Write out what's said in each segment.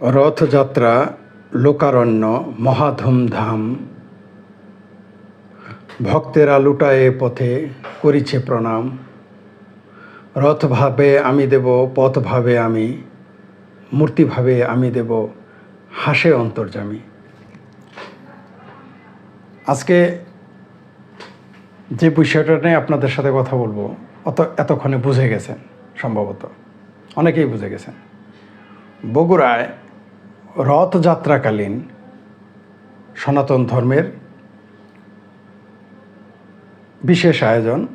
রথযাত্রা, লোকারণ্য, মহাধুমধাম। ভক্তেরা লুটায়ে পথে করিছে প্রণাম। রথ ভাবে আমি দেব, পথ ভাবে আমি, মূর্তি ভাবে আমি দেব, হাসে অন্তর্জামী আজকে যে বিষয়টা নিয়ে আপনাদের সাথে কথা বলব, অত এতক্ষণে বুঝে গেছেন, সম্ভবত। অনেকেই বুঝে গেছেন। বগুড়ায় রথযাত্রাকালীন সনাতন ধর্মের বিশেষ আয়োজন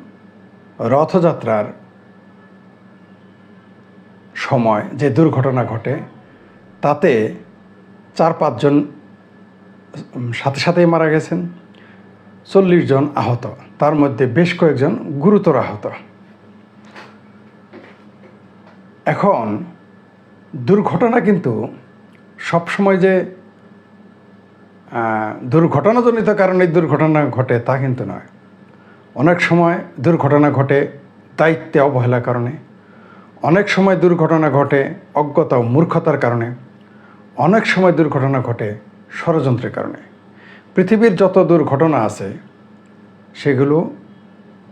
রথযাত্রার সময় যে দুর্ঘটনা ঘটে, তাতে চার পাঁচজন সাথে সাথেই মারা গেছেন, চল্লিশ জন আহত। তার মধ্যে বেশ কয়েকজন গুরুতর আহত। এখন দুর্ঘটনা কিন্তু সবসময় যে দুর্ঘটনাজনিত কারণে দুর্ঘটনা ঘটে তা কিন্তু নয়। অনেক সময় দুর্ঘটনা ঘটে দায়িত্বে অবহেলার কারণে, অনেক সময় দুর্ঘটনা ঘটে অজ্ঞতা ও মূর্খতার কারণে, অনেক সময় দুর্ঘটনা ঘটে ষড়যন্ত্রের কারণে। পৃথিবীর যত দুর্ঘটনা আছে, সেগুলো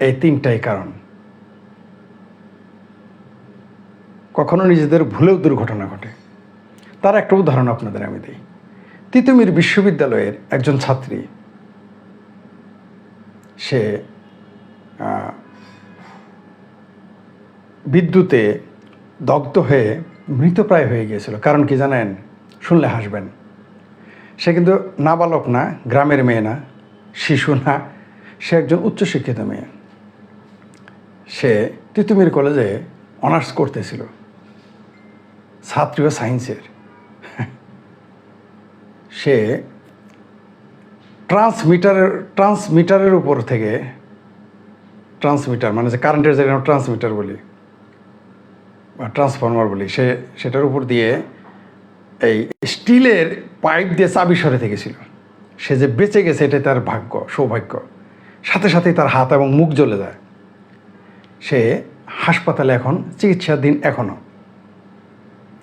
এই তিনটাই কারণ। কখনো নিজেদের ভুলেও দুর্ঘটনা ঘটে। তার একটা উদাহরণ আপনাদের আমি দিই। তিতুমির বিশ্ববিদ্যালয়ের একজন ছাত্রী, সে বিদ্যুতে দগ্ধ হয়ে মৃতপ্রায় হয়ে গিয়েছিল। কারণ কি জানেন? শুনলে হাসবেন। সে কিন্তু নাবালক না, গ্রামের মেয়ে না, শিশু না, সে একজন উচ্চশিক্ষিত মেয়ে। সে তিতুমির কলেজে অনার্স করতেছিল ছাত্রীয় সায়েন্সের। সে ট্রান্সমিটারের ট্রান্সমিটারের উপর থেকে ট্রান্সমিটার মানে যে কারেন্টের আমরা ট্রান্সমিটার বলি, বা ট্রান্সফর্মার বলি, সে, সেটার উপর দিয়ে এই স্টিলের পাইপ দিয়ে চাবি সরে থেকেছিল। সে যে বেঁচে গেছে এটাই তার ভাগ্য, সৌভাগ্য। সাথে সাথেই তার হাত এবং মুখ জ্বলে যায়। সে হাসপাতালে এখন, চিকিৎসাধীন এখনও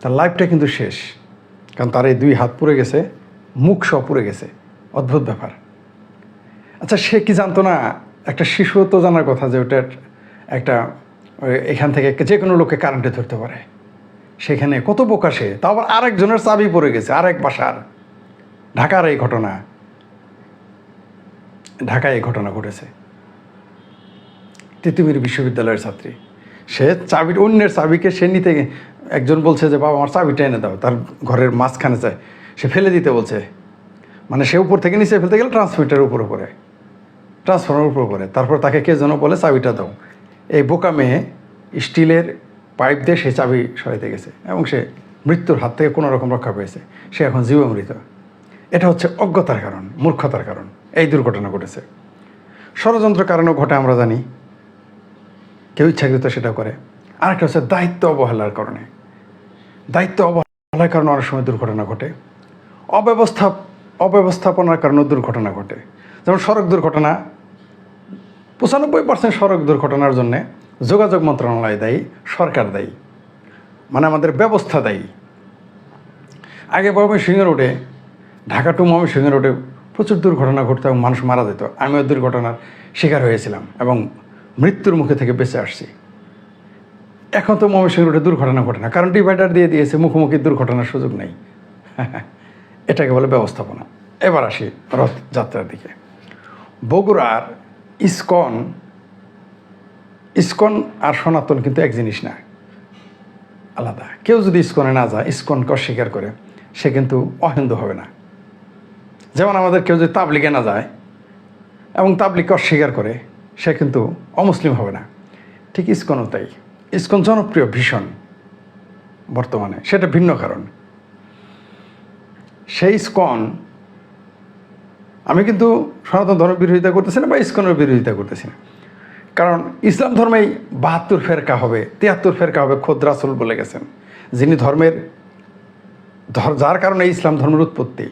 তার লাইফটা কিন্তু শেষ, কারণ তার এই দুই হাত পুড়ে গেছে। মুখ সব পুড়ে গেছে। অদ্ভুত ব্যাপার। আচ্ছা সে কি জানতো না? একটা শিশু তো জানার কথা যে ওটা একটা এখান থেকে যে কোনো লোককে কারেন্টে ধরতে পারে। সেখানে কত সে, তাও আবার আরেকজনের চাবি পড়ে গেছে, আরেক বাসার। ঢাকার এই ঘটনা। ঢাকায় এই ঘটনা ঘটেছে। তিতুমির বিশ্ববিদ্যালয়ের ছাত্রী। সে চাবি অন্যের চাবিকে সে নিতে একজন বলছে যে, বাবা, আমার চাবিটা এনে দাও। তার ঘরের মাঝখানে চায় সে ফেলে দিতে বলছে। মানে সে উপর থেকে নিচে ফেলতে গেলে ট্রান্সমিটার উপর উপরে। ট্রান্সফর্মার উপর উপরে। তারপর তাকে কে যেন বলে, চাবিটা দাও। এই বোকা মেয়ে স্টিলের পাইপ দিয়ে সে চাবি সরাইতে গেছে এবং সে মৃত্যুর হাত থেকে কোনো রকম রক্ষা পেয়েছে। সে এখন জীবমৃত এটা হচ্ছে অজ্ঞতার কারণ, মূর্খতার কারণ। এই দুর্ঘটনা ঘটেছে। ষড়যন্ত্র কারণেও ঘটে, আমরা জানি। কেউ ইচ্ছাকৃত সেটা করে। আরেকটা হচ্ছে দায়িত্ব অবহেলার কারণে। দায়িত্ব অবহেলার কারণে অনেক সময় দুর্ঘটনা ঘটে। অব্যবস্থা, অব্যবস্থাপনার কারণেও দুর্ঘটনা ঘটে। যেমন সড়ক দুর্ঘটনা, পঁচানব্বই পার্সেন্ট সড়ক দুর্ঘটনার জন্য যোগাযোগ মন্ত্রণালয় দায়ী, সরকার দায়ী মানে আমাদের ব্যবস্থা দায়ী। আগে ময়মনসিংহ রোডে ঢাকা টু ময়মনসিংহ রোডে প্রচুর দুর্ঘটনা ঘটতো এবং মানুষ মারা যেত। আমিও দুর্ঘটনার শিকার হয়েছিলাম এবং মৃত্যুর মুখে থেকে বেঁচে আসছি। এখন তো ময়মনসিংহ রোডে দুর্ঘটনা ঘটে না, কারণ ডিভাইডার দিয়ে দিয়েছে, মুখোমুখি দুর্ঘটনার সুযোগ নেই। এটাকে বলে ব্যবস্থাপনা। এবার আসি রথযাত্রার দিকে। বগুড়ার ইস্কন ইস্কন আর সনাতন কিন্তু এক জিনিস না, আলাদা। কেউ যদি ইস্কনে না যায়, ইস্কনকে অস্বীকার করে, সে কিন্তু অহিন্দু হবে না। যেমন আমাদের কেউ যদি তাবলিগে না যায় এবং তাবলিগকে অস্বীকার করে, সে কিন্তু অমুসলিম হবে না। ঠিক ইস্কনও তাই। ইস্কন জনপ্রিয় ভীষণ বর্তমানে। সেটা ভিন্ন কারণ। সেই স্কন, আমি কিন্তু সনাতন ধর্মের বিরোধিতা করতেছি না বা ইস্কনের বিরোধিতা করতেছি না। কারণ ইসলাম ধর্মেই বাহাত্তর ফেরকা হবে, তিয়াত্তর ফেরকা হবে খোদ বলে গেছেন। যিনি ধর্মের ধর- যার কারণে ইসলাম ধর্মের উৎপত্তি,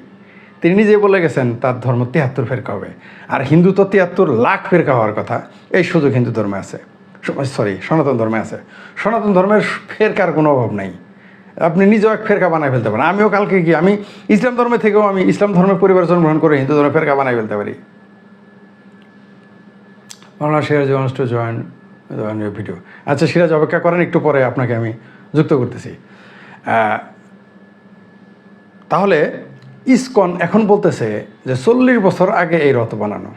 তিনি নিজে বলে গেছেন তার ধর্ম তিয়াত্তর ফেরকা হবে। আর হিন্দু তো তিয়াত্তর লাখ ফেরকা হওয়ার কথা, এই সুযোগ হিন্দু ধর্মে আছে। সরি সনাতন ধর্মে আছে। সনাতন ধর্মের ফেরকার কোনো অভাব নাই। আপনি নিজেও এক ফেরকা বানায় ফেলতে পারেন। আমিও কালকে কি আমি ইসলাম ধর্মে থেকেও আমি ইসলাম ধর্মের পরিবার জন্মগ্রহণ করে হিন্দু ধর্মের ফেরকা বানায় ফেলতে পারি। সিরাজ জয়েন ভিডিও আচ্ছা সিরাজ, অপেক্ষা করেন, একটু পরে আপনাকে আমি যুক্ত করতেছি। তাহলে ইসকন এখন বলতেছে যে চল্লিশ বছর আগে এই রথ বানানো।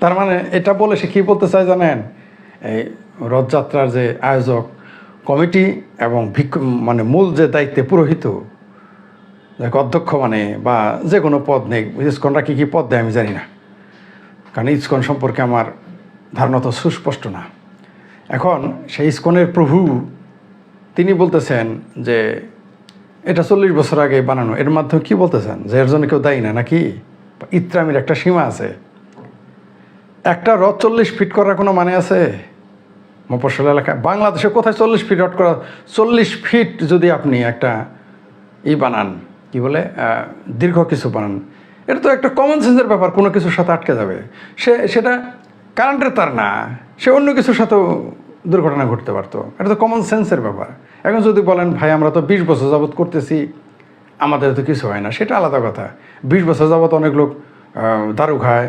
তার মানে এটা বলে সে কী বলতে চায় জানেন? এই রথযাত্রার যে আয়োজক কমিটি এবং ভিক্ষ মানে মূল যে দায়িত্বে পুরোহিত, যাকে অধ্যক্ষ মানে বা যে কোনো পদ নেই, ইসকনরা কী কী পদ দেয় আমি জানি না। কারণ ইস্কন সম্পর্কে আমার ধারণা তো সুস্পষ্ট না। এখন সেই ইস্কনের প্রভু, তিনি বলতেছেন যে, এটা চল্লিশ বছর আগে বানানো, এর মাধ্যমে কি বলতেছেন? যে এর জন্য কেউ দায়ী না নাকি? ইত্রামির একটা সীমা আছে। একটা রথ চল্লিশ ফিট করার কোনো মানে আছে? মফস্বল এলাকায় বাংলাদেশে কোথায় চল্লিশ ফিট রথ করা চল্লিশ ফিট যদি আপনি একটা ই বানান, কি বলে দীর্ঘ কিছু বানান, এটা তো একটা কমন সেন্সের ব্যাপার, কোনো কিছুর সাথে আটকে যাবে। সে, সেটা কারেন্টের তার না, সে অন্য কিছুর সাথেও দুর্ঘটনা ঘটতে পারতো। এটা তো কমন সেন্সের ব্যাপার। এখন যদি বলেন, ভাই, আমরা তো বিশ বছর যাবৎ করতেছি, আমাদের তো কিছু হয় না। সেটা আলাদা কথা। বিশ বছর যাবৎ অনেক লোক দারু খায়,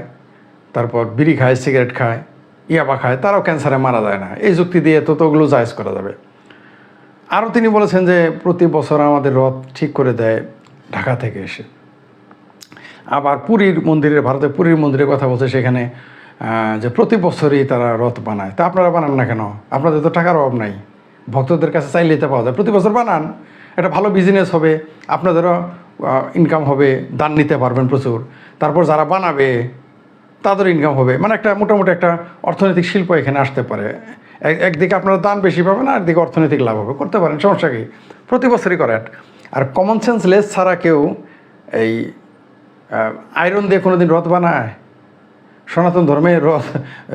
তারপর বিড়ি খায়, সিগারেট খায় ইয়াবা খায়, তারাও ক্যান্সারে মারা যায় না। এই যুক্তি দিয়ে তো তো ওগুলো জায়জ করা যাবে। আরও তিনি বলেছেন যে, প্রতি বছর আমাদের রথ ঠিক করে দেয় ঢাকা থেকে এসে। আবার পুরীর মন্দিরের, ভারতে পুরীর মন্দিরের কথা বলছে সেখানে যে প্রতি বছরই তারা রথ বানায়। তা আপনারা বানান না কেন? আপনাদের তো টাকার অভাব নাই। ভক্তদের কাছে চাইলে তো পাওয়া যায়। প্রতি বছর বানান। এটা ভালো বিজনেস হবে। আপনাদেরও ইনকাম হবে। দান নিতে পারবেন প্রচুর। তারপর যারা বানাবে তাদের ইনকাম হবে। মানে একটা মোটামুটি একটা অর্থনৈতিক শিল্প এখানে আসতে পারে। এক- একদিকে আপনারা দান বেশি পাবেন, আর একদিকে অর্থনৈতিক লাভ হবে। করতে পারেন, সমস্যা কী? প্রতি বছরই করেন আর কমন সেন্স লেস ছাড়া কেউ এই আয়রন দিয়ে কোনো দিন রথ বানায়? সনাতন ধর্মে রথ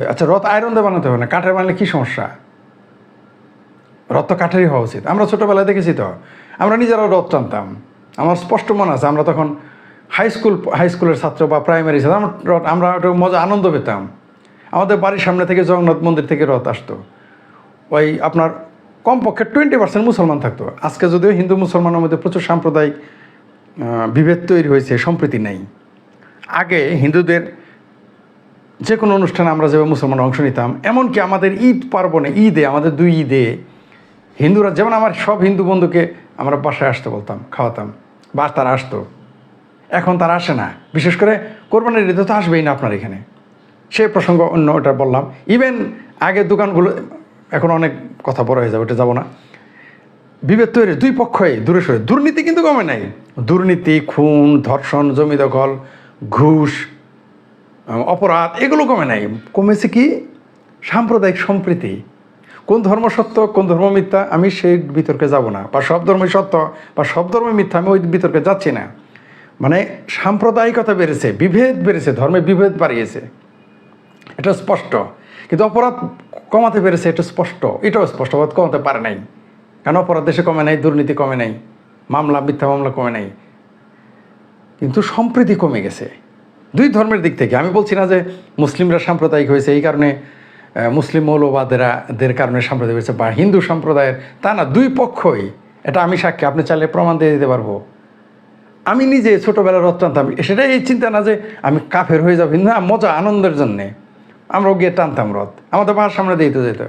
আচ্ছা রথ আয়রন দিয়ে বানাতে হবে না। কাঠের বানালে কী সমস্যা? রথ তো কাঠেরই হওয়া উচিত। আমরা ছোটোবেলায় দেখেছি তো। আমরা নিজেরাও রথ টানতাম। আমার স্পষ্ট মনে আছে, আমরা তখন হাই স্কুল হাই স্কুলের ছাত্র বা প্রাইমারি ছাত্র, আমরা একটু মজা, আনন্দ পেতাম। আমাদের বাড়ির সামনে থেকে জগন্নাথ মন্দির থেকে রথ আসতো। ওই আপনার কমপক্ষে টোয়েন্টি পার্সেন্ট মুসলমান থাকতো। আজকে যদিও হিন্দু মুসলমানের মধ্যে প্রচুর সাম্প্রদায়িক বিভেদ তৈরি হয়েছে, সম্প্রীতি নেই। আগে হিন্দুদের যে কোনো অনুষ্ঠানে আমরা যেভাবে মুসলমান অংশ নিতাম, এমনকি আমাদের ঈদ পার্বণে, ঈদে, আমাদের দুই ঈদে, হিন্দুরা, যেমন আমার সব হিন্দু বন্ধুকে আমরা বাসায় আসতে বলতাম, খাওয়াতাম, বা তারা আসতো। এখন তারা আসে না। বিশেষ করে কোরবানির ঈদে তো আসবেই না আপনার এখানে। সে প্রসঙ্গ অন্য ওটা বললাম। ইভেন আগে দোকানগুলো, এখন অনেক কথা বড় হয়ে যাবে, ওটা যাব না। বিভেদ তৈরি, দুই পক্ষই দূরে সরে। দুর্নীতি কিন্তু কমে নাই। দুর্নীতি, খুন, ধর্ষণ, জমি দখল, ঘুষ অপরাধ, এগুলো কমে নাই। কমেছে কি? সাম্প্রদায়িক সম্প্রীতি। কোন ধর্ম সত্য, কোন ধর্ম মিথ্যা, আমি সেই বিতর্কে যাব না। বা সব ধর্মই সত্য, বা সব ধর্মই মিথ্যা, আমি ওই বিতর্কে যাচ্ছি না। মানে সাম্প্রদায়িকতা বেড়েছে, বিভেদ বেড়েছে, ধর্মে বিভেদ বাড়িয়েছে। এটা স্পষ্ট। কিন্তু অপরাধ কমাতে পেরেছে, এটা স্পষ্ট। এটাও স্পষ্ট, অপরাধ কমাতে পারে নাই। কেন? অপরাধ দেশে কমে নাই, দুর্নীতি কমে নাই, মামলা, মিথ্যা মামলা কমে নাই। কিন্তু সম্প্রীতি কমে গেছে। দুই ধর্মের দিক থেকে। আমি বলছি না যে মুসলিমরা সাম্প্রদায়িক হয়েছে, এই কারণে মুসলিম মৌলবাদেরা দের কারণে সাম্প্রদায়িক হয়েছে, বা হিন্দু সম্প্রদায়ের, তা না, দুই পক্ষই। এটা আমি সাক্ষী, আপনি চাইলে প্রমাণ দিয়ে দিতে পারব। আমি নিজে ছোটোবেলার রথ টানতাম সেটা এই চিন্তা না যে আমি কাফের হয়ে যাবি। না, মজা, আনন্দের জন্যে। আমরাও গিয়ে টানতাম রথ। আমাদের বাসার সামনে দিয়ে যেত।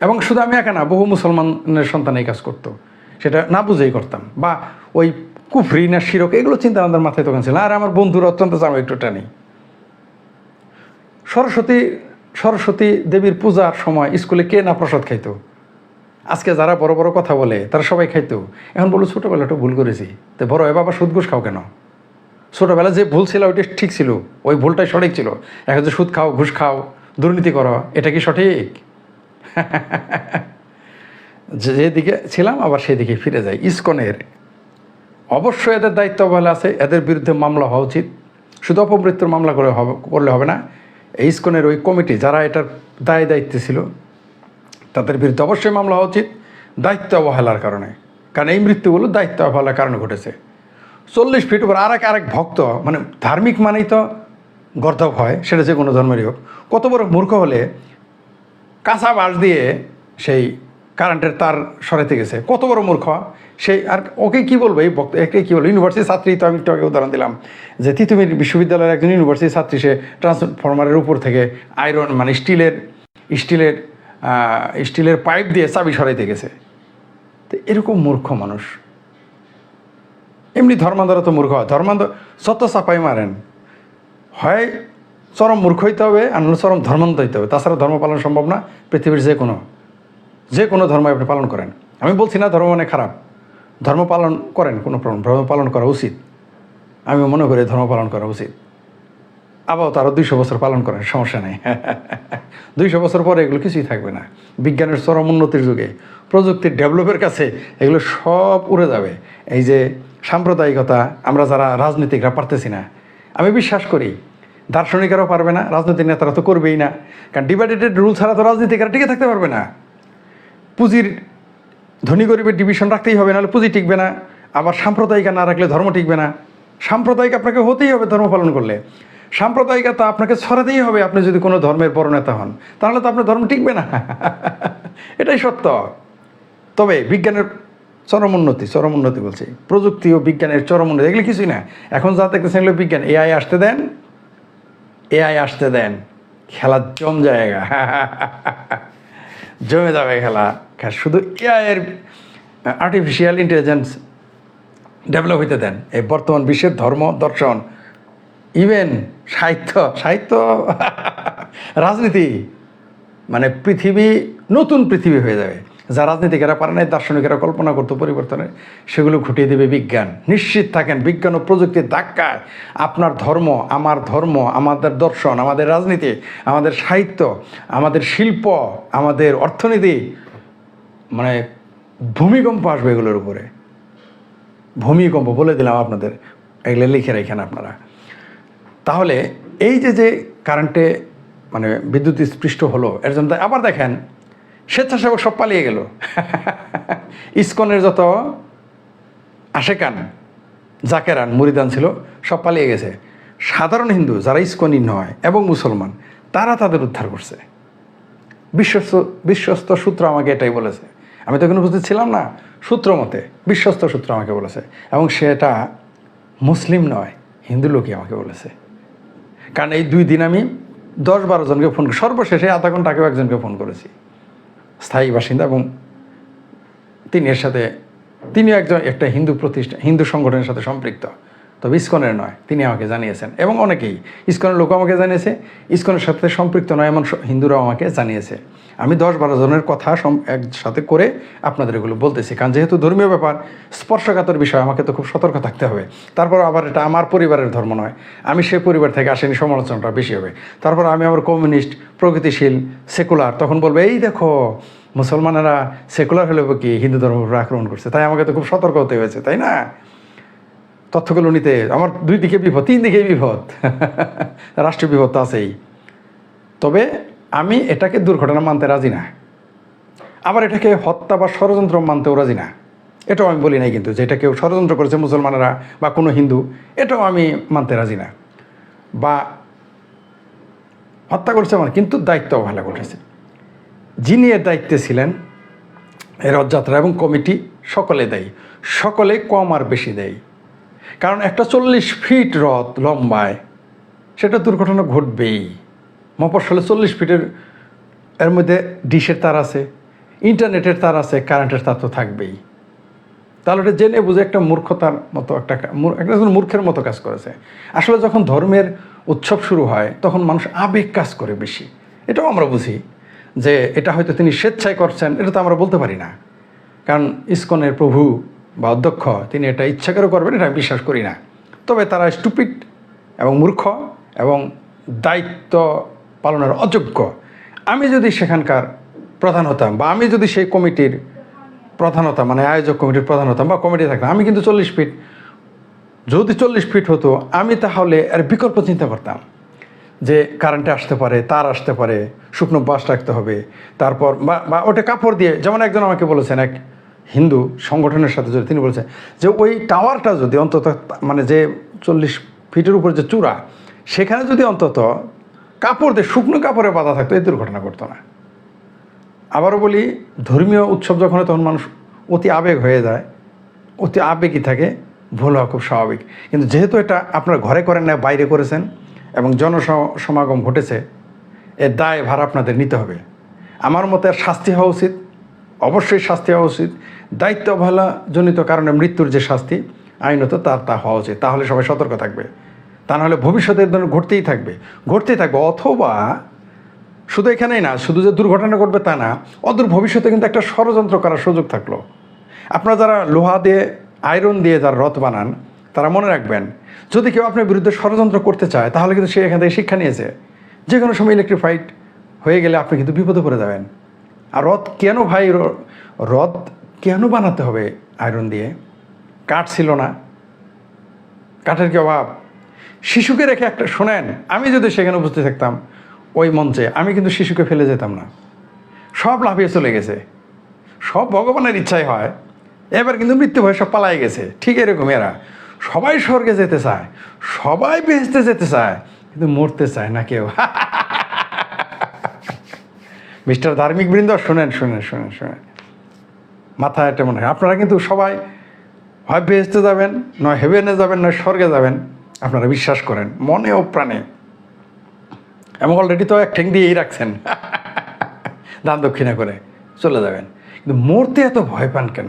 এবং শুধু আমি একা না, বহু মুসলমানের সন্তান এই কাজ করতো। সেটা না বুঝেই করতাম। বা ওই কুফরি না শিরক, এগুলো চিন্তা আমাদের মাথায় তখন ছিল। আর আমার বন্ধুরা অত্যন্ত আমি একটু টানি। সরস্বতী সরস্বতী দেবীর পূজার সময় স্কুলে কে না প্রসাদ খাইতো? আজকে যারা বড় বড় কথা বলে, তারা সবাই খাইতো। এখন বলো ছোটোবেলা একটু ভুল করেছি। তো বড় হয়ে বাবা সুদ ঘুষ খাও কেন? ছোটোবেলা যে ভুল ছিল, ওইটা ঠিক ছিল। ওই ভুলটাই সঠিক ছিল। এখন যে সুদ খাও, ঘুষ খাও, দুর্নীতি করো, এটা কি সঠিক? যেদিকে ছিলাম, আবার সেদিকে ফিরে যাই। ইস্কনের। অবশ্যই এদের দায়িত্ব বলে আছে, এদের বিরুদ্ধে মামলা হওয়া উচিত। শুধু অপমৃত্যুর মামলা করে হবে, করলে হবে না। ইসকনের ওই কমিটি, যারা এটার দায় দায়িত্বে ছিল তাদের বিরুদ্ধে অবশ্যই মামলা হওয়া উচিত, দায়িত্ব অবহেলার কারণে। কারণ এই মৃত্যুগুলো দায়িত্ব অবহেলার কারণে ঘটেছে। চল্লিশ ফিট উপর আরেক আরেক ভক্ত মানে ধার্মিক মানেই তো গর্ধব হয়, সেটা যে কোনো ধর্মেরই হোক, কত বড় মূর্খ হলে কাঁচা বাঁশ দিয়ে সেই কারেন্টের তার সরাইতে গেছে। কত বড় মূর্খ। সেই আর ওকে কী বলব, এই বক্ত একে কি বলব, ইউনিভার্সিটি ছাত্রী, তো আমি একটু আগে উদাহরণ দিলাম যে তিতুমির বিশ্ববিদ্যালয়ের একজন ইউনিভার্সিটি ছাত্রী, সে ট্রান্সফরমারের উপর থেকে আয়রন মানে স্টিলের স্টিলের স্টিলের পাইপ দিয়ে চাবি সরাইতে গেছে। তো এরকম মূর্খ মানুষ। এমনি ধর্মান্ধরা তো মূর্খ হয়। ধর্মান্ধ সত্য চাপাই মারেন। হয় চরম মূর্খ হইতে হবে আর চরম ধর্মান্ধ হইতে হবে। তাছাড়া ধর্ম পালন সম্ভব না, পৃথিবীর যে কোনো যে কোনো ধর্ম আপনি পালন করেন। আমি বলছি না ধর্ম মানে খারাপ। ধর্ম পালন করেন, কোনো ধর্ম পালন করা উচিত। আমি মনে করি ধর্ম পালন করা উচিত। আবার তারও দুইশো বছর পালন করেন, সমস্যা নেই। দুইশো বছর পরে এগুলো কিছুই থাকবে না। বিজ্ঞানের চরম উন্নতির যুগে, প্রযুক্তির ডেভেলপের কাছে এগুলো সব উড়ে যাবে। এই যে সাম্প্রদায়িকতা, আমরা যারা রাজনীতিকরা পারতেছি না, আমি বিশ্বাস করি দার্শনিকেরাও পারবে না রাজনৈতিক নেতারা তো করবেই না, কারণ ডিভাইডেড রুল ছাড়া তো রাজনীতিকরা টিকে থাকতে পারবে না। পুঁজির ধনী গরিবের ডিভিশন রাখতেই হবে, নাহলে পুঁজি টিকবে না। আবার সাম্প্রদায়িকা না রাখলে ধর্ম টিকবে না। সাম্প্রদায়িক আপনাকে হতেই হবে ধর্ম পালন করলে। সাম্প্রদায়িকতা আপনাকে ছড়াতেই হবে, আপনি যদি কোনো ধর্মের বড় নেতা হন। তাহলে তো আপনার ধর্ম টিকবে না। এটাই সত্য। তবে বিজ্ঞানের চরম উন্নতি চরম উন্নতি বলছি। প্রযুক্তি ও বিজ্ঞানের চরম উন্নতি, এগুলো কিছুই না। এখন যা দেখতেছেন এগুলো বিজ্ঞান। এআই আসতে দেন, এআই আসতে দেন। খেলার জম জায়গা। জমে যাবে খেলা। শুধু এআইয়ের আর্টিফিশিয়াল ইন্টেলিজেন্স ডেভেলপ হইতে দেন। এই বর্তমান বিশ্বের ধর্ম দর্শন ইভেন সাহিত্য। সাহিত্য, রাজনীতি। মানে পৃথিবী নতুন পৃথিবী হয়ে যাবে। যা রাজনীতিকেরা পারে নাই, দার্শনিকেরা কল্পনা করতো পরিবর্তনে, সেগুলো ঘটিয়ে দেবে বিজ্ঞান। নিশ্চিত থাকেন, বিজ্ঞান ও প্রযুক্তির ধাক্কায়। আপনার ধর্ম, আমার ধর্ম, আমাদের দর্শন, আমাদের রাজনীতি, আমাদের সাহিত্য, আমাদের শিল্প, আমাদের অর্থনীতি মানে ভূমিকম্প আসবে এগুলোর উপরে। ভূমিকম্প, বলে দিলাম আপনাদের। এগুলো লিখে রেখেন আপনারা। তাহলে এই যে যে কারেন্টে মানে বিদ্যুৎ স্পৃষ্ট হলো, এর জন্য আবার দেখেন, স্বেচ্ছাসেবক সব পালিয়ে গেল। ইস্কনের যত আশেকান, জাকেরান, মুরিদান ছিল, সব পালিয়ে গেছে। সাধারণ হিন্দু যারা ইস্কনই নয় এবং মুসলমান, তারা তাদের উদ্ধার করছে। বিশ্বস্ত বিশ্বস্ত সূত্র আমাকে এটাই বলেছে। আমি তো কোনো উপস্থিত ছিলাম না, সূত্র মতে, বিশ্বস্ত সূত্র আমাকে বলেছে। এবং সেটা মুসলিম নয়, হিন্দু লোকই আমাকে বলেছে। কারণ এই দুই দিন আমি দশ বারো জনকে ফোন সর্বশেষে আধা ঘন্টাকেও একজনকে ফোন করেছি। স্থায়ী বাসিন্দা এবং তিনি এর সাথে তিনিও একজন একটা হিন্দু প্রতিষ্ঠা হিন্দু সংগঠনের সাথে সম্পৃক্ত। তবে ইস্কনের নয়, তিনি আমাকে জানিয়েছেন। এবং অনেকেই ইস্কনের লোক আমাকে জানিয়েছে। ইস্কনের সাথে সম্পৃক্ত নয়, এমন হিন্দুরাও আমাকে জানিয়েছে। আমি দশ বারো জনের কথা একসাথে করে আপনাদের এগুলো বলতেছি। কারণ যেহেতু ধর্মীয় ব্যাপার, স্পর্শকাতর বিষয়, আমাকে তো খুব সতর্ক থাকতে হবে। তারপর আবার এটা আমার পরিবারের ধর্ম নয়। আমি সেই পরিবার থেকে আসেনি, সমালোচনাটা বেশি হবে। তারপর আমি আমার কমিউনিস্ট, প্রগতিশীল, সেকুলার, তখন বলবে, এই দেখো, মুসলমানেরা সেকুলার হলেও কি হিন্দু উপর আক্রমণ করছে? তাই আমাকে তো খুব সতর্ক হতে হয়েছে, তাই না? তথ্যগুলো নিতে, আমার দুই দিকে বিপদ, তিন দিকে বিপদ। রাষ্ট্রীয় বিপদ তো আছেই। তবে আমি এটাকে দুর্ঘটনা মানতে রাজি না। আবার এটাকে হত্যা বা ষড়যন্ত্র মানতেও রাজি না। এটাও আমি বলি নাই কিন্তু, যে এটা কেউ ষড়যন্ত্র করেছে মুসলমানেরা বা কোনো হিন্দু, এটাও আমি মানতে রাজি না। বা হত্যা করছে মানে কিন্তু দায়িত্ব অবহেলা করেছে। যিনি এর দায়িত্বে ছিলেন এই রথযাত্রা এবং কমিটি সকলে দেয়। সকলে কম আর বেশি দেয়। কারণ একটা চল্লিশ ফিট রথ লম্বায়, সেটা দুর্ঘটনা ঘটবেই। মফস্বলে চল্লিশ ফিটের, এর মধ্যে ডিশের তার আছে, ইন্টারনেটের তার আছে, কারেন্টের তার তো থাকবেই। তাহলে ওটা জেনে বুঝে একটা মূর্খতার মতো একটা একজন মূর্খের মতো কাজ করেছে। আসলে যখন ধর্মের উৎসব শুরু হয়, তখন মানুষ আবেগ কাজ করে বেশি। এটাও আমরা বুঝি যে এটা হয়তো তিনি স্বেচ্ছায় করছেন, এটা তো আমরা বলতে পারি না। কারণ ইসকনের প্রভু বা অধ্যক্ষ, তিনি এটা ইচ্ছা করে করবেন, এটা আমি বিশ্বাস করি না। তবে তারা স্টুপিড এবং মূর্খ এবং দায়িত্ব পালনের অযোগ্য। আমি যদি সেখানকার প্রধান হতাম বা আমি যদি সেই কমিটির প্রধান হতাম মানে আয়োজক কমিটির প্রধান হতাম বা কমিটি থাকতাম, আমি কিন্তু চল্লিশ ফিট, যদি চল্লিশ ফিট হতো, আমি তাহলে এর বিকল্প চিন্তা করতাম যে কারেন্টে আসতে পারে, তার আসতে পারে, শুকনো বাস রাখতে হবে, তারপর বা বা ওটা কাপড় দিয়ে, যেমন একজন আমাকে বলেছেন, এক হিন্দু সংগঠনের সাথে যদি তিনি বলেছেন যে ওই টাওয়ারটা যদি অন্তত মানে যে চল্লিশ ফিটের উপর যে চূড়া, সেখানে যদি অন্তত কাপড় দিয়ে শুকনো কাপড়ে বাঁধা থাকতো, এই দুর্ঘটনা ঘটতো না। আবারও বলি, ধর্মীয় উৎসব যখন তখন মানুষ অতি আবেগ হয়ে যায়। অতি আবেগই থাকে, ভুল হওয়া খুব স্বাভাবিক। কিন্তু যেহেতু এটা আপনার ঘরে করেন না, বাইরে করেছেন, এবং জনসমাগম ঘটেছে, এর দায় ভার আপনাদের নিতে হবে। আমার মতে শাস্তি হওয়া উচিত, অবশ্যই শাস্তি হওয়া উচিত। দায়িত্ব অবহেলাজনিত কারণে মৃত্যুর যে শাস্তি, আইনত তার তা হওয়া উচিত। তাহলে সবাই সতর্ক থাকবে। তা নাহলে ভবিষ্যতে এর ঘটতেই থাকবে ঘটতেই থাকবে। অথবা শুধু এখানেই না, শুধু যে দুর্ঘটনা ঘটবে তা না, অদূর ভবিষ্যতে কিন্তু একটা ষড়যন্ত্র করার সুযোগ থাকল। আপনারা যারা লোহা দিয়ে আয়রন দিয়ে যারা রথ বানান, তারা মনে রাখবেন, যদি কেউ আপনার বিরুদ্ধে ষড়যন্ত্র করতে চায়, তাহলে কিন্তু সে এখান থেকে শিক্ষা নিয়েছে। যে কোনো সময় ইলেকট্রিফাইড হয়ে গেলে আপনি কিন্তু বিপদে পড়ে যাবেন। আর রথ কেন ভাই রথ কেন বানাতে হবে আয়রন দিয়ে? কাঠ ছিল না। কাঠের কি অভাব? শিশুকে রেখে একটা, শোনেন, আমি যদি সেখানে উপস্থিত থাকতাম, ওই মঞ্চে আমি কিন্তু শিশুকে ফেলে যেতাম না। সব লাফিয়ে চলে গেছে। সব ভগবানের ইচ্ছাই হয়। এবার কিন্তু মৃত্যু ভয় সব পালাই গেছে। ঠিক এরকম এরা। সবাই স্বর্গে যেতে চায়। সবাই বেহেস্তে যেতে চায়। কিন্তু মরতে চায় না কেউ। মিস্টার ধার্মিক বৃন্দ, শোনেন শোনেন শোনেন শোনেন। মাথায় এটা মনে হয় আপনারা কিন্তু সবাই হয় বেহেস্তে যাবেন, নয় হেভেনে যাবেন, নয় স্বর্গে যাবেন। আপনারা বিশ্বাস করেন, মনে ও প্রাণে। এবং অলরেডি তো এক ঠেং দিয়েই রাখছেন। দান দক্ষিণা করে চলে যাবেন। কিন্তু মরতে এত ভয় পান কেন?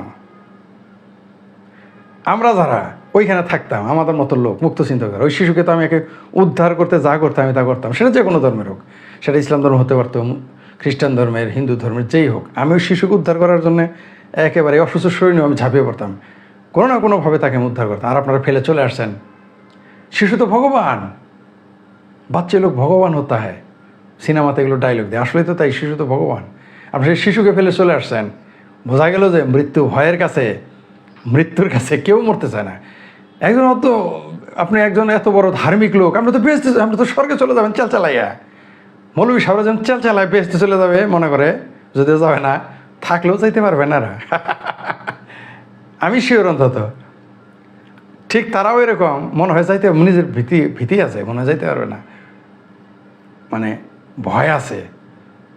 আমরা যারা, ওইখানে থাকতাম, আমাদের মতো লোক, মুক্ত চিন্তকার ওই শিশুকে তো আমি একে উদ্ধার করতে যা করতে আমি তা করতাম। সেটা যে কোনো ধর্মের হোক, সেটা ইসলাম ধর্ম হতে পারতো, খ্রিস্টান ধর্মের, হিন্দু ধর্মের, যেই হোক, আমি ওই শিশুকে উদ্ধার করার জন্য একেবারে অসুস্থ শরীর আমি ঝাঁপিয়ে পড়তাম। কোনো না কোনোভাবে তাকে আমি উদ্ধার করতাম। আর আপনারা ফেলে চলে আসছেন। শিশু তো ভগবান। বাচ্চা লোক ভগবান হতা হয়। সিনেমাতে এগুলো ডায়লগ দেয়। আসলে তো তাই, শিশু তো ভগবান। আপনি সেই শিশুকে ফেলে চলে আসছেন। বোঝা গেল যে মৃত্যু ভয়ের কাছে, মৃত্যুর কাছে কেউ মরতে চায় না। একজন অত, আপনি একজন এত বড় ধার্মিক লোক আমরা তো বেসতে আমরা তো স্বর্গে চলে যাবেন, চাল চালাইয়া। মৌলবী সাহেবরা যেন চাল চালায় বেসতে চলে যাবে, মনে করে, যদিও যাবে না, থাকলেও যাইতে পারবে না আমি শিওর অন্তত। ঠিক তারাও এরকম। মনে হয় যাইতে নিজের ভীতি ভীতি আছে, মনে হয় যাইতে পারবে না। মানে ভয় আছে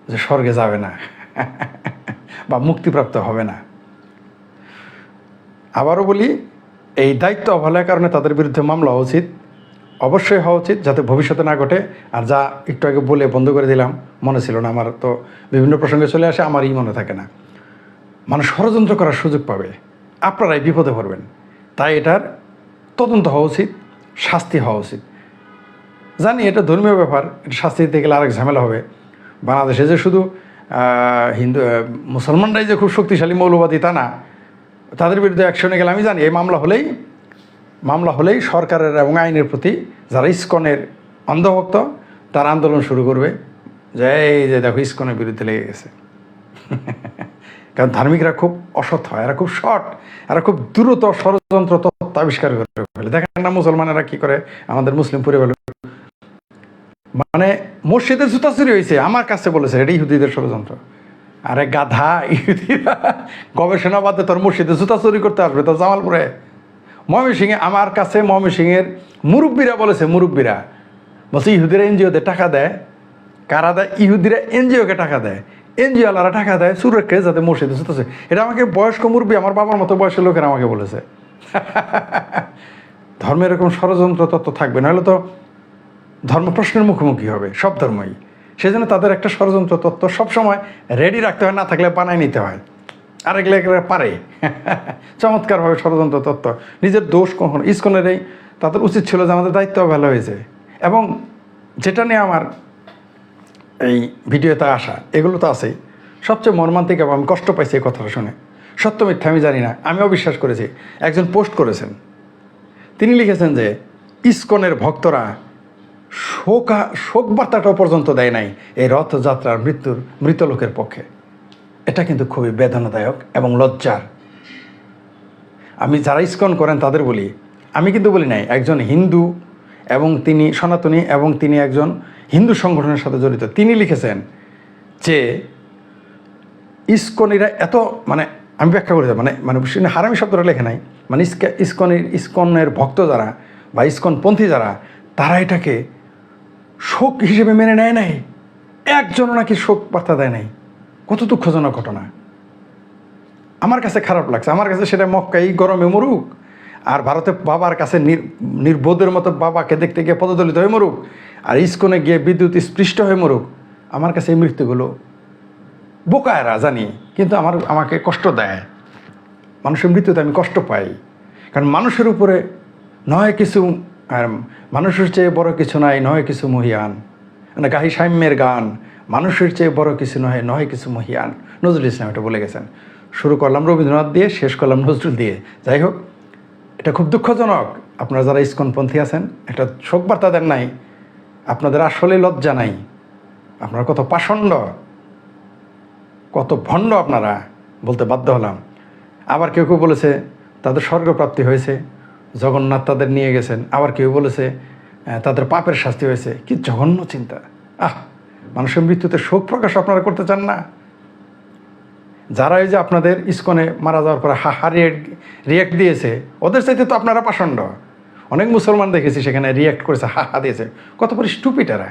যে স্বর্গে যাবে না, বা মুক্তিপ্রাপ্ত হবে না। আবারও বলি, এই দায়িত্ব অবহেলার কারণে তাদের বিরুদ্ধে মামলা হওয়া উচিত। অবশ্যই হওয়া উচিত, যাতে ভবিষ্যতে না ঘটে। আর যা একটু আগে বলে বন্ধ করে দিলাম, মনে ছিল না আমার, তো বিভিন্ন প্রসঙ্গে চলে আসে, আমারই মনে থাকে না। মানুষ ষড়যন্ত্র করার সুযোগ পাবে। আপনারাই বিপদে পড়বেন। তাই এটার তদন্ত হওয়া উচিত, শাস্তি হওয়া উচিত। জানি এটা ধর্মীয় ব্যাপার, এটা শাস্তি দিতে গেলে আরেক ঝামেলা হবে। বাংলাদেশে যে শুধু হিন্দু মুসলমানরাই যে খুব শক্তিশালী, মৌলবাদী তা না, তাদের বিরুদ্ধে অ্যাকশনে গেলে আমি জানি এই মামলা হলেই মামলা হলেই সরকারের এবং আইনের প্রতি যারা ইস্কনের অন্ধভক্ত, তার আন্দোলন শুরু করবে। যে এই যে দেখো, ইস্কনের বিরুদ্ধে লেগে গেছে। কারণ ধার্মিকরা খুব অসৎ হয়, এরা খুব শর্ট এরা খুব দ্রুত ষড়যন্ত্র তত্ত্ব আবিষ্কার করে ফেলে। দেখেন না মুসলমানেরা কি করে আমাদের মুসলিম পরিবার মানে মসজিদের জুতা চুরি হয়েছে, আমার কাছে বলেছে, এটা ইহুদিদের ষড়যন্ত্র। আরে গাধা, ইহুদিরা, গবেষণা বাদে তোর মসজিদে জুতা চুরি করতে আসবে, তোর জামালপুরে। ময়মনসিংহে আমার কাছে ময়মনসিংহের মুরব্বীরা বলেছে, মুরব্বীরা, বলছে ইহুদিরা এনজিওতে টাকা দেয়। কারা দেয়? ইহুদিরা এনজিওকে টাকা দেয়। এনজিও আলারা টাকা দেয় সুরেখে যাতে মসজিদে চুরি এটা আমাকে বয়স্ক মুরব্বী, আমার বাবার মতো বয়সের লোকেরা আমাকে বলেছে। ধর্মের এরকম ষড়যন্ত্র তত্ত্ব থাকবে, নাহলে তো ধর্ম প্রশ্নের মুখোমুখি হবে, সব ধর্মই। সেজন্য তাদের একটা ষড়যন্ত্র তত্ত্ব সবসময় রেডি রাখতে হয়, না থাকলে বানায় নিতে হয়। আর এগুলো এগুলো পারে। চমৎকারভাবে ষড়যন্ত্র তত্ত্ব। নিজের দোষ কখন ইস্কনের এই তাদের উচিত ছিল যে আমাদের দায়িত্ব ভালো হয়েছে। এবং যেটা নিয়ে আমার এই ভিডিওতে আসা, এগুলো তো আছেই। সবচেয়ে মর্মান্তিক এবং আমি কষ্ট পাইছি এই কথাটা শুনে। সত্য মিথ্যা আমি জানি না, আমিও বিশ্বাস করেছি। একজন পোস্ট করেছেন। তিনি লিখেছেন যে, ইস্কনের ভক্তরা শোকা শোক বার্তাটাও পর্যন্ত দেয় নাই এই রথযাত্রার মৃত্যুর মৃত লোকের পক্ষে। এটা কিন্তু খুবই বেদনাদায়ক এবং লজ্জার। আমি যারা ইস্কন করেন তাদের বলি, আমি কিন্তু বলি নাই, একজন হিন্দু এবং তিনি সনাতনী এবং তিনি একজন হিন্দু সংগঠনের সাথে জড়িত। তিনি লিখেছেন যে, ইস্কনিরা এত মানে আমি ব্যাখ্যা করে মানে মানে হারামি শব্দটা লেখে নাই। মানে ইস্কা- ইস্কনের ইস্কনের ভক্ত যারা বা ইস্কনপন্থী যারা, তারা এটাকে শোক হিসেবে মেনে নেয় নাই। একজনও নাকি শোক বার্তা দেয় নাই। কত দুঃখজনক ঘটনা। আমার কাছে খারাপ লাগছে। আমার কাছে সেটা মক্কা এই গরমে মরুক, আর ভারতে বাবার কাছে নির, নির্বোধের মতো বাবাকে দেখতে গিয়ে পদদলিত হয়ে মরুক। আর ইস্কনে গিয়ে বিদ্যুৎ স্পৃষ্ট হয়ে মরুক, আমার কাছে এই মৃত্যুগুলো বোকায়রা জানি কিন্তু আমার, আমাকে কষ্ট দেয়। মানুষের মৃত্যুতে আমি কষ্ট পাই। কারণ মানুষের উপরে নয় কিছু মানুষের চেয়ে বড় কিছু নাই, নয় কিছু মহিয়ান। মানে গাহি সাম্যের গান, মানুষের চেয়ে বড় কিছু নয় নয় কিছু মহিয়ান। নজরুল ইসলাম এটা বলে গেছেন। শুরু করলাম রবীন্দ্রনাথ দিয়ে, শেষ করলাম নজরুল দিয়ে। যাই হোক, এটা খুব দুঃখজনক। আপনারা যারা ইস্কনপন্থী আছেন, একটা শোক বার্তা দেন নাই। আপনাদের আসলে লজ্জা নাই। আপনারা কত পাষণ্ড, কত ভণ্ড আপনারা বলতে বাধ্য হলাম। আবার কেউ কেউ বলেছে, তাদের স্বর্গপ্রাপ্তি হয়েছে, জগন্নাথ তাদের নিয়ে গেছেন। আবার কেউ বলেছে তাদের পাপের শাস্তি হয়েছে। কি জঘন্য চিন্তা। আহ, মানুষের মৃত্যুতে শোক প্রকাশ আপনারা করতে চান না? যারা এই যে আপনাদের ইস্কনে মারা যাওয়ার পরে হা হা রিয়েক্ট রিয়াক্ট দিয়েছে, ওদের চাইতে তো আপনারা পাষণ্ড। অনেক মুসলমান দেখেছি সেখানে রিয়াক্ট করেছে, হা হা দিয়েছে। কত পরি স্টুপিটারা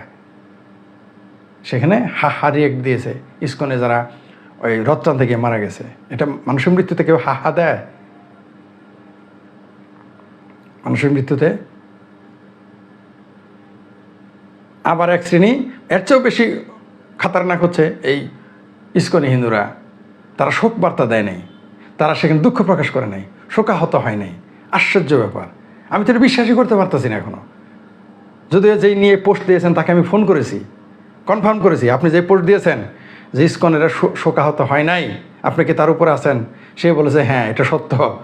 সেখানে হা হা রিয়েক্ট দিয়েছে, ইস্কনে যারা ওই রথটান থেকে মারা গেছে। এটা মানুষের মৃত্যুতে কেউ হা হা দেয়? মানুষের মৃত্যুতে? আবার এক শ্রেণি, এর চেয়েও বেশি খাতারনাক হচ্ছে এই ইস্কনি হিন্দুরা। তারা শোক বার্তা দেয় নাই। তারা সেখানে দুঃখ প্রকাশ করে নাই। শোকাহত হয় নাই। আশ্চর্য ব্যাপার। আমি তো এটা বিশ্বাসই করতে পারতেছি না এখনও। যদিও যেই নিয়ে পোস্ট দিয়েছেন তাকে আমি ফোন করেছি, কনফার্ম করেছি। আপনি যে পোস্ট দিয়েছেন যে ইস্কনেরা শো- শোকাহত হয় নাই, আপনি কি তার উপরে আছেন? সে বলেছে হ্যাঁ এটা সত্য।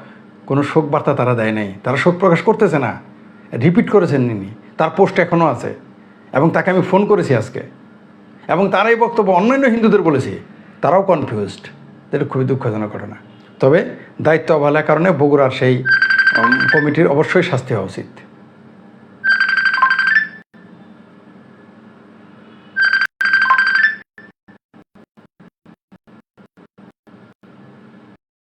কোনো শোক বার্তা তারা দেয় নাই। তারা শোক প্রকাশ করতেছে না। রিপিট করেছেন নিনি তার পোস্ট এখনও আছে। এবং তাকে আমি ফোন করেছি আজকে। এবং তারাই বক্তব্য অন্যান্য হিন্দুদের বলেছি। তারাও কনফিউজড এটা খুবই দুঃখজনক ঘটনা। তবে দায়িত্ব অবহেলার কারণে বগুড়ার সেই কমিটির অবশ্যই শাস্তি হওয়া উচিত।